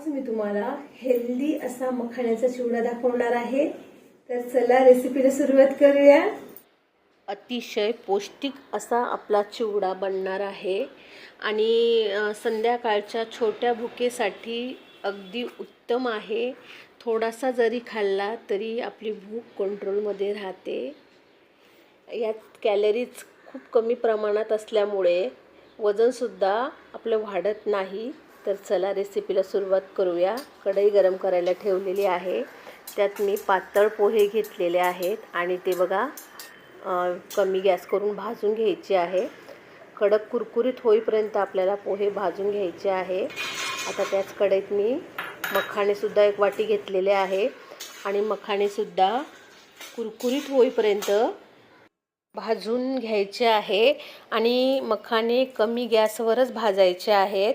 आज मी तुम्हाला हेल्दी असा मखाण्याचा चिवडा दाखवणार आहे. तर चला रेसिपीला सुरुवात करूया. अतिशय पौष्टिक असा आपला चिवडा बनणार आहे. आणि संध्याकाळच्या छोट्या भुकेसाठी अगदी उत्तम आहे. थोडासा जरी खाल्ला तरी आपली भूक कंट्रोलमध्ये राहते. यात कॅलरीज खूप कमी प्रमाणात असल्यामुळे वजनसुद्धा आपलं वाढत नाही. तर चला रेसिपीला सुरुवात करूया. कढई गरम करायला ठेवलेली आहे. त्यात मी पातळ पोहे घेतलेले आहेत आणि ते बघा कमी गॅस करून भाजून घ्यायचे आहे. कडक कुरकुरीत होईपर्यंत आपल्याला पोहे भाजून घ्यायचे आहे. आता त्याच कढईत मी मखाणेसुद्धा एक वाटी घेतलेले आहे आणि मखाणेसुद्धा कुरकुरीत होईपर्यंत भाजून घ्यायचे आहे आणि मखाने कमी गॅसवरच भाजायचे आहेत.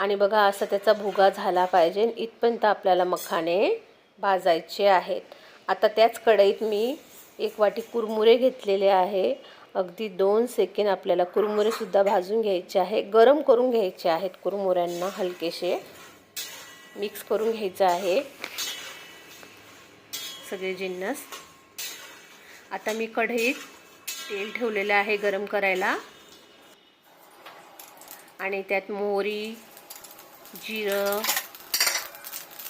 आणि बघा असा त्याचा भुगा झाला पाहिजे. इथपर्यंत आपल्याला मखाने भाजायचे आहेत. आता त्याच कढईत मी एक वाटी कुरमुरे घेतलेले आहे. अगदी दोन सेकंड आपल्याला कुरमुरेसुद्धा भाजून घ्यायचे आहे. गरम करून घ्यायचे आहेत कुरमुऱ्यांना हलकेसे. मिक्स करून घ्यायचं आहे. सगळे जिन्नस. आता मी कढईत तेल ठेवलेलं आहे गरम करायला. आणि त्यात मोहरी जिरं.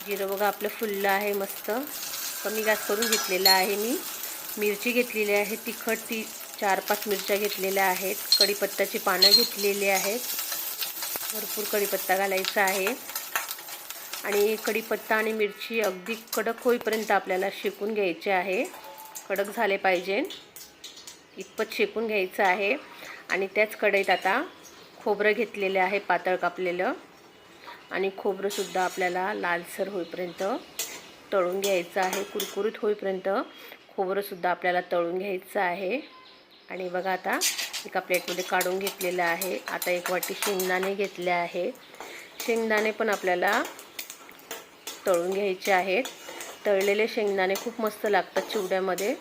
जिरं बघा आपलं फुललं आहे मस्त. कमी गॅस करून घेतलेलं आहे मी. मिरची घेतलेली आहे तिखट ती चार पाच मिरच्या घेतलेल्या आहेत. कढीपत्त्याची पानं घेतलेली आहेत. भरपूर कढीपत्ता घालायचा आहे. आणि कढीपत्ता आणि मिरची अगदी कडक होईपर्यंत आपल्याला शेकून घ्यायचे आहे. कडक झाले पाहिजे. इतपत शेकून घ्यायचं आहे. आणि त्याच कढईत आता खोबरं घेतलेलं आहे पातळ कापलेलं. आणि खोबरंसुद्धा आपल्याला लालसर होईपर्यंत तळून घ्यायचं आहे कुरकुरीत होईपर्यंत खोबरंसुद्धा आपल्याला तळून घ्यायचं आहे. आणि बघा आता एका प्लेटमध्ये काढून घेतलेलं आहे. आता एक वाटी शेंगदाणे घेतले आहे. शेंगदाणे पण आपल्याला तळून घ्यायचे आहेत. तळलेले शेंगदाणे खूप मस्त लागतात चिवड्यामध्ये.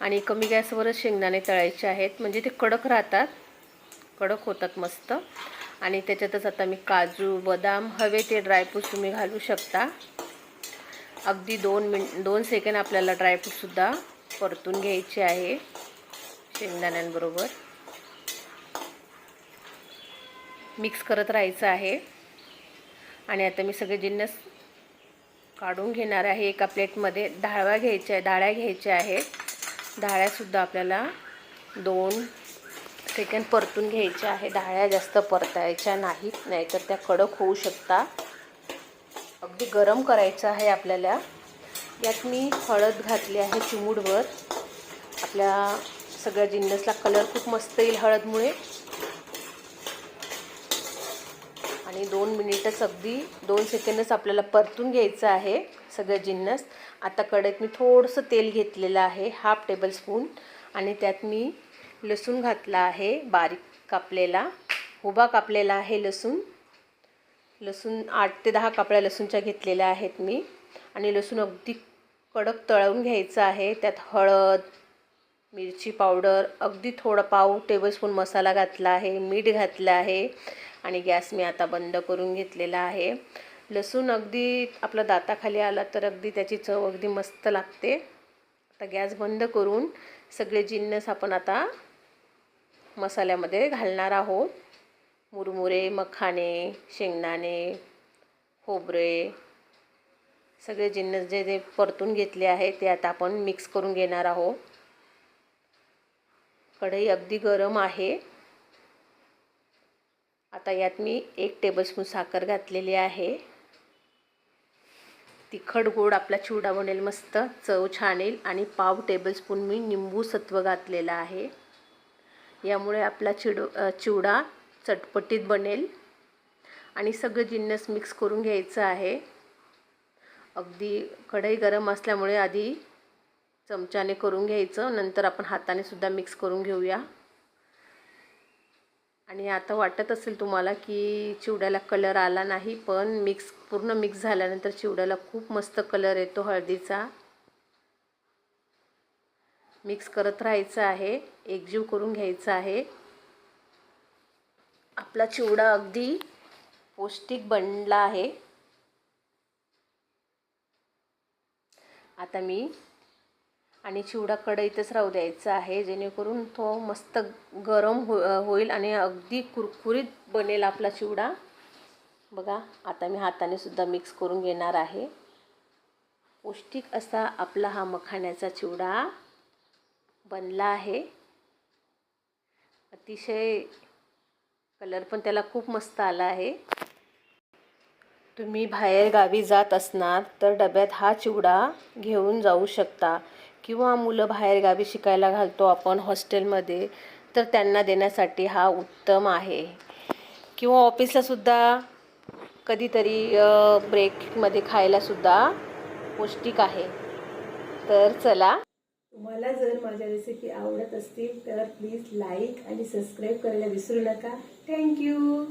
आणि कमी गॅसवरच शेंगदाणे तळायचे आहेत. म्हणजे ते कडक राहतात. कडक होतात मस्त. आणि त्याच्यातच आता मी काजू बदाम हवे ते ड्रायफ्रूट तुम्ही घालू शकता. अगदी दोन मिन दोन सेकंड आपल्याला ड्रायफ्रूटसुद्धा परतून घ्यायचे आहे. शेंगदाण्यांबरोबर. मिक्स करत राहायचं आहे. आणि आता मी सगळे जिन्नस काढून घेणार आहे. एका प्लेटमध्ये डाळवा घ्यायच्या आहे डाळ्या घ्यायच्या आहेत. डाळ्यासुद्धा आपल्याला दोन सेकंड परतून घ्यायच्या आहे. डाळ्या जास्त परतायच्या नाहीत नाहीतर त्या कडक होऊ शकता अगदी गरम करायचं आहे आपल्याला. यात मी हळद घातली आहे चिमूडवर आपल्या सगळ्या जिन्नसला कलर खूप मस्त येईल हळदमुळे. आणि दोन मिनिटच अगदी दोन सेकंदच आपल्याला परतून घ्यायचं आहे सगळं जिन्नस. आता कढईत मी थोडंसं तेल घेतलेलं आहे हाफ टेबलस्पून आणि त्यात मी लसूण घातला आहे बारीक कापलेला उभा कापलेला आहे लसूण. लसूण आठ ते दहा कापड्या लसूणच्या घेतलेल्या आहेत मी. आणि लसूण अगदी कडक तळवून घ्यायचं आहे. त्यात हळद मिरची पावडर अगदी थोडा पाव टेबलस्पून मसाला घातला आहे मीठ घातलं आहे. आणि गॅस मी आता बंद करून घेतलेला आहे. लसूण अगदी आपला दाताखाली आला तर अगदी त्याची चव अगदी मस्त लागते. आता गॅस बंद करून सगळे जिन्नस आपण आता मसाल्यामध्ये घालणार आहोत. मुरमुरे मखाने शेंगदाणे खोबरे सगळे जिन्नस जे जे परतून घेतले आहे ते आता आपण मिक्स करून घेणार आहोत. कढई अगदी गरम आहे. आता यात मी एक टेबलस्पून साखर घातलेली आहे. तिखट गोड आपला चिवडा बनेल मस्त चव छान येईल. आणि पाव टेबलस्पून मी निंबू सत्व घातलेलं आहे. यामुळे आपला चिड चिवडा चटपटीत बनेल. आणि सगळं जिन्नस मिक्स करून घ्यायचं आहे. अगदी कढई गरम असल्यामुळे आधी चमच्याने करून घ्यायचं. नंतर आपण हाताने सुद्धा मिक्स करून घेऊया. आणि आता वाटत असेल तुम्हाला की चिवड्याला कलर आला नाही पण मिक्स पूर्ण मिक्स झाल्यानंतर चिवड्याला खूप मस्त कलर येतो हळदीचा. मिक्स करत राहायचं आहे. एकजीव करून घ्यायचं आहे. आपला चिवडा अगदी पौष्टिक बनला आहे. आता मी आणि चिवडा कढईतच राहू द्यायचा आहे. जेणेकरून तो मस्त गरम हो होईल आणि अगदी कुरकुरीत बनेल आपला चिवडा. बघा आता मी हाताने सुद्धा मिक्स करून घेणार आहे. पौष्टिक असा आपला हा मखाण्याचा चिवडा. बनला आहे. अतिशय कलर पण त्याला खूप मस्त आला आहे. तुम्ही बाहेर गावी जात असणार तर डब्यात हा चिवडा घेऊन जाऊ शकता. किंवा मुलं बाहेर गावी शिकायला घालतो आपण हॉस्टेलमध्ये तर त्यांना देण्यासाठी हा उत्तम आहे. किंवा ऑफिसलासुद्धा कधीतरी ब्रेकमध्ये खायलासुद्धा पौष्टिक आहे. तर चला तुम्हाला जर माझ्या रेसिपी आवडत असतील तर प्लीज लाईक आणि सबस्क्राईब करायला विसरू नका. थँक्यू